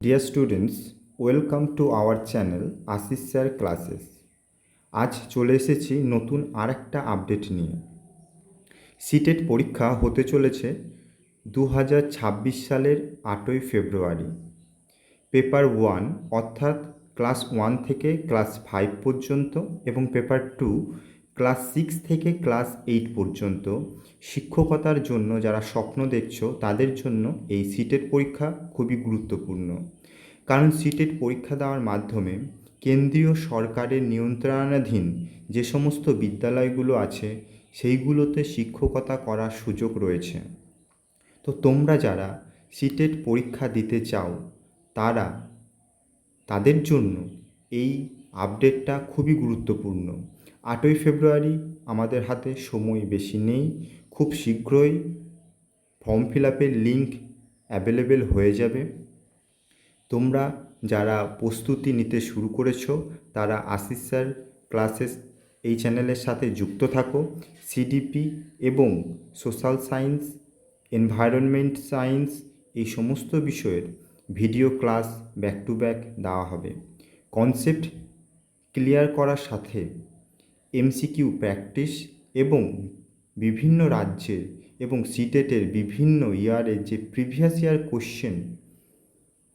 Dear students welcome to our channel Ashis sir classes আজ চলে এসেছি নতুন আর একটা আপডেট নিয়ে সিটেট পরীক্ষা হতে চলেছে দু হাজার ছাব্বিশ সালের আটই ফেব্রুয়ারি। পেপার ওয়ান অর্থাৎ ক্লাস ওয়ান থেকে ক্লাস ফাইভ পর্যন্ত এবং পেপার টু ক্লাস সিক্স থেকে ক্লাস এইট পর্যন্ত শিক্ষকতার জন্য যারা স্বপ্ন দেখছ, তাদের জন্য এই সিটেট পরীক্ষা খুবই গুরুত্বপূর্ণ। কারণ সিটেট পরীক্ষা দেওয়ার মাধ্যমে কেন্দ্রীয় সরকারের নিয়ন্ত্রণাধীন যে সমস্ত বিদ্যালয়গুলো আছে, সেইগুলোতে শিক্ষকতা করার সুযোগ রয়েছে। তো তোমরা যারা সিটেট পরীক্ষা দিতে চাও, তারা তাদের জন্য এই আপডেটটা খুবই গুরুত্বপূর্ণ। আটই ফেব্রুয়ারি আমাদের হাতে সময় বেশি নেই। খুব শীঘ্রই ফর্ম ফিল আপের লিঙ্ক অ্যাভেলেবেল হয়ে যাবে। তোমরা যারা প্রস্তুতি নিতে শুরু করেছ, তারা আশিস স্যার ক্লাসেস এই চ্যানেলের সাথে যুক্ত থাকো। সিডিপি এবং সোশ্যাল সায়েন্স, এনভায়রনমেন্ট সায়েন্স এই সমস্ত বিষয়ের video class back to back দেওয়া হবে। কনসেপ্ট ক্লিয়ার করার সাথে এমসিকিউ প্র্যাকটিস এবং বিভিন্ন রাজ্যের এবং সিটেটের বিভিন্ন ইয়ারের যে প্রিভিয়াস ইয়ার কোশ্চেন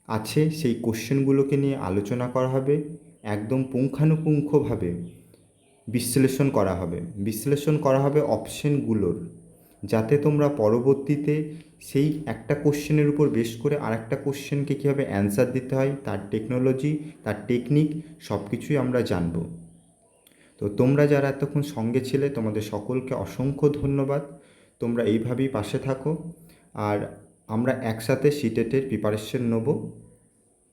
আছে, সেই কোশ্চেনগুলোকে নিয়ে আলোচনা করা হবে, একদম পুঙ্খানুপুঙ্খভাবে বিশ্লেষণ করা হবে। বিশ্লেষণ করা হবে অপশনগুলোর যাতে তোমরা পরবর্তীতে সেই একটা কোশ্চেনের উপর বেশ করে আরেকটা কোশ্চেনকে কীভাবে অ্যান্সার দিতে হয়, তার টেকনোলজি তার টেকনিক সব কিছুই আমরা জানব। তো তোমরা যারা এতক্ষণ সঙ্গে ছিলে, তোমাদের সকলকে অসংখ্য ধন্যবাদ। তোমরা এইভাবেই পাশে থাকো। আর আমরা একসাথে সিটেটের প্রিপারেশন নেব।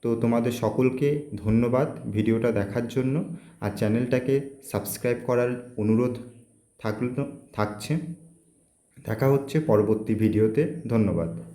তো তোমাদের সকলকে ধন্যবাদ ভিডিওটা দেখার জন্য। আর চ্যানেলটাকে সাবস্ক্রাইব করার অনুরোধ থাকল, থাকছে। দেখা হচ্ছে পরবর্তী ভিডিওতে। ধন্যবাদ।